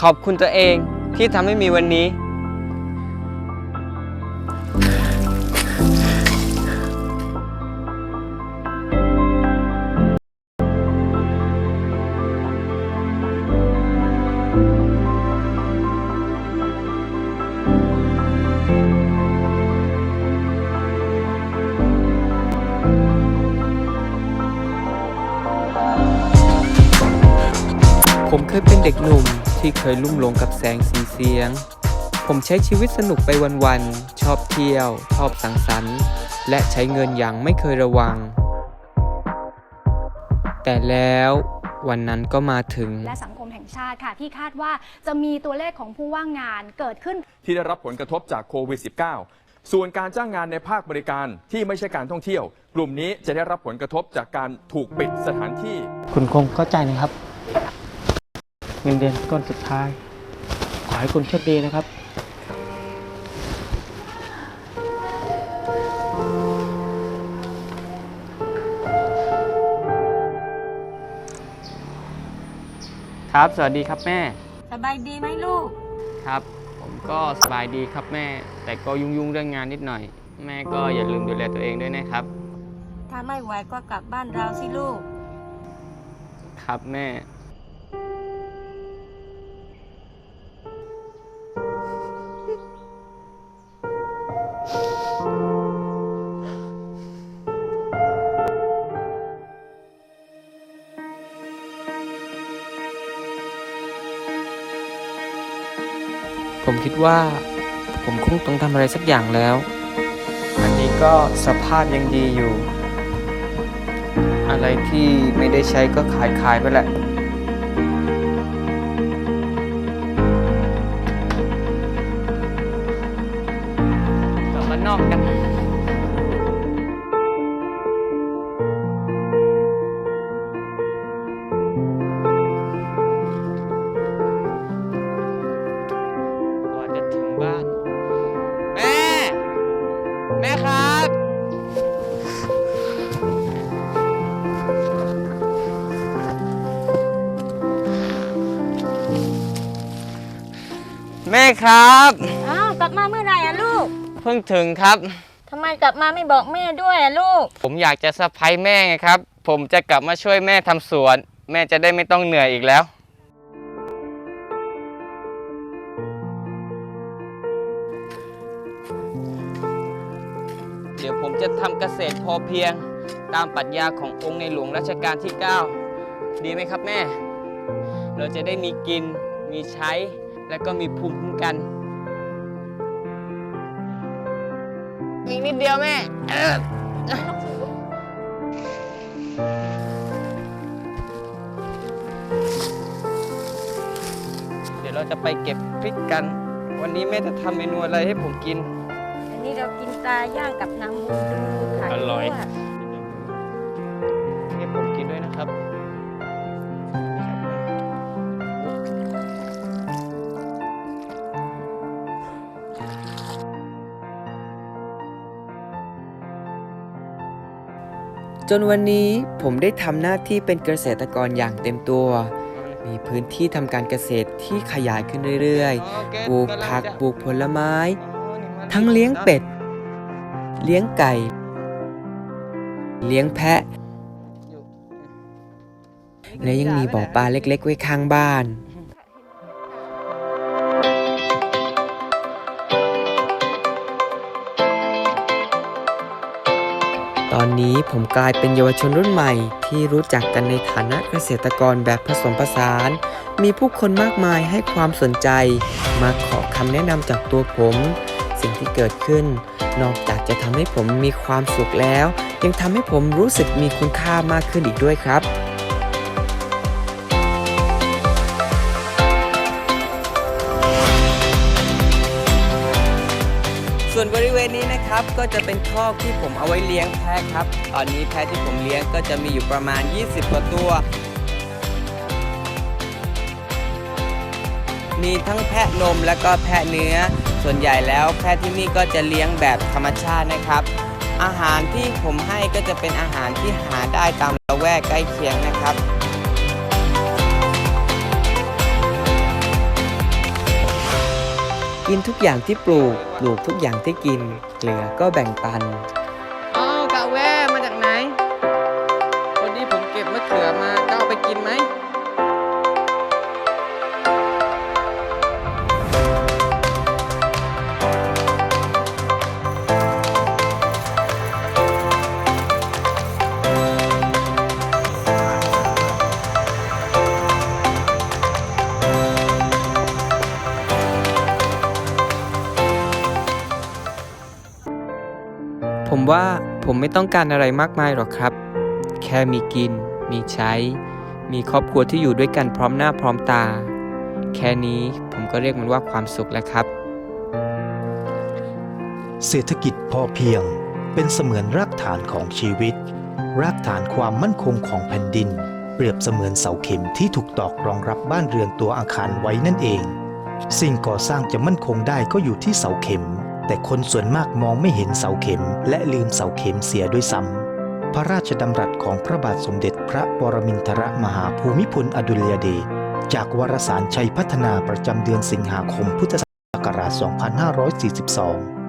ขอบคุณตัวเองที่ทำให้มีวันนี้ เคยเป็นเด็กหนุ่มที่เคยลุ่มหลงกับแสงสีเสียง ผมใช้ชีวิตสนุกไปวันๆ ชอบเที่ยว ชอบสังสรรค์ และใช้เงินอย่างไม่เคยระวัง แต่แล้ววันนั้นก็มาถึง และสังคมแห่งชาติค่ะ ที่คาดว่าจะมีตัวเลขของผู้ว่างงานเกิดขึ้น ที่ได้รับผลกระทบจากโควิด -19 ส่วนการจ้างงานในภาคบริการที่ไม่ใช่การท่องเที่ยว กลุ่มนี้จะได้รับผลกระทบจากการถูกปิดสถานที่ คุณคงเข้าใจนะครับ เงินเดือนก้อนสุดท้าย ขอให้คุณโชคดีนะครับ ครับ สวัสดีครับแม่ สบายดีไหมลูก ครับ ผมก็สบายดีครับแม่ แต่ก็ยุ่งๆเรื่องงานนิดหน่อย แม่ก็อย่าลืมดูแลตัวเองด้วยนะครับ ถ้าไม่ไหวก็กลับบ้านเราสิลูก ครับแม่ ผมคิดว่า ผมคงต้องทำอะไรสักอย่างแล้ว อันนี้ก็สภาพยังดีอยู่ อะไรที่ไม่ได้ใช้ก็ขายขายไปแหละ กลับมานอกกัน แม่ครับ แม่ครับ อ้าวกลับมาเมื่อไหร่อะลูกเพิ่งถึงครับ ทำไมกลับมาไม่บอกแม่ด้วยอะลูก ผมอยากจะสะพายแม่ไงครับ ผมจะกลับมาช่วยแม่ทำสวน แม่จะได้ไม่ต้องเหนื่อยอีกแล้ว ดี๋ยวผมจะทำเกษตรพอเพียงตามปรัชญาขององค์ในหลวงรัชกาลที่ 9 ดีไหมครับแม่ เราจะได้มีกินมีใช้ และก็มีภูมิคุ้มกันอีกนิดเดียวแม่ เดี๋ยวเราจะไปเก็บพริกกัน วันนี้แม่จะทำเมนูอะไรให้ผมกิน นนี้เรากินปลาย่างกับน้ำมูดูขายอร่อยด้วยให้ผมกินด้วยนะครับ จนวันนี้ผมได้ทำหน้าที่เป็นเกษตรกรอย่างเต็มตัว มีพื้นที่ทำการเกษตรที่ขยายขึ้นเรื่อยๆ ปลูกผัก ปลูกผลไม้ ทั้งเลี้ยงเป็ด เลี้ยงไก่ เลี้ยงแพะ และยังมีบ่อปลาเล็กๆ ไว้ข้างบ้านตอนนี้ผมกลายเป็นเยาวชนรุ่นใหม่ที่รู้จักกันในฐานะเกษตรกรแบบผสมผสาน มีผู้คนมากมายให้ความสนใจ มาขอคำแนะนำจากตัวผม สิ่งที่เกิดขึ้น นอกจากจะทำให้ผมมีความสุขแล้ว ยังทำให้ผมรู้สึกมีคุณค่ามากขึ้นอีกด้วยครับส่วนบริเวณนี้นะครับก็จะเป็นคอกที่ผมเอาไว้เลี้ยงแพะครับ ตอนนี้แพะที่ผมเลี้ยงก็จะมีอยู่ประมาณ 20 กว่าตัว มีทั้งแพะนมและก็แพะเนื้อ ส่วนใหญ่แล้วแพะที่นี่ก็จะเลี้ยงแบบธรรมชาตินะครับ อาหารที่ผมให้ก็จะเป็นอาหารที่หาได้ตามละแวกใกล้เคียงนะครับกินทุกอย่างที่ปลูก ปลูกทุกอย่างที่กิน เหลือก็แบ่งปัน ผมว่าผมไม่ต้องการอะไรมากมายหรอกครับ แค่มีกิน มีใช้ มีครอบครัวที่อยู่ด้วยกันพร้อมหน้าพร้อมตา แค่นี้ผมก็เรียกมันว่าความสุขแล้วครับ เศรษฐกิจพอเพียงเป็นเสมือนรากฐานของชีวิต รากฐานความมั่นคงของแผ่นดิน เปรียบเสมือนเสาเข็มที่ถูกตอกรองรับบ้านเรือนตัวอาคารไว้นั่นเอง สิ่งก่อสร้างจะมั่นคงได้ก็อยู่ที่เสาเข็ม แต่คนส่วนมากมองไม่เห็นเสาเข็มและลืมเสาเข็มเสียด้วยซ้ำ พระราชดำรัสของพระบาทสมเด็จพระปรมินทรมหาภูมิพลอดุลยเดชจากวารสารชัยพัฒนาประจำเดือนสิงหาคมพุทธศักราช 2542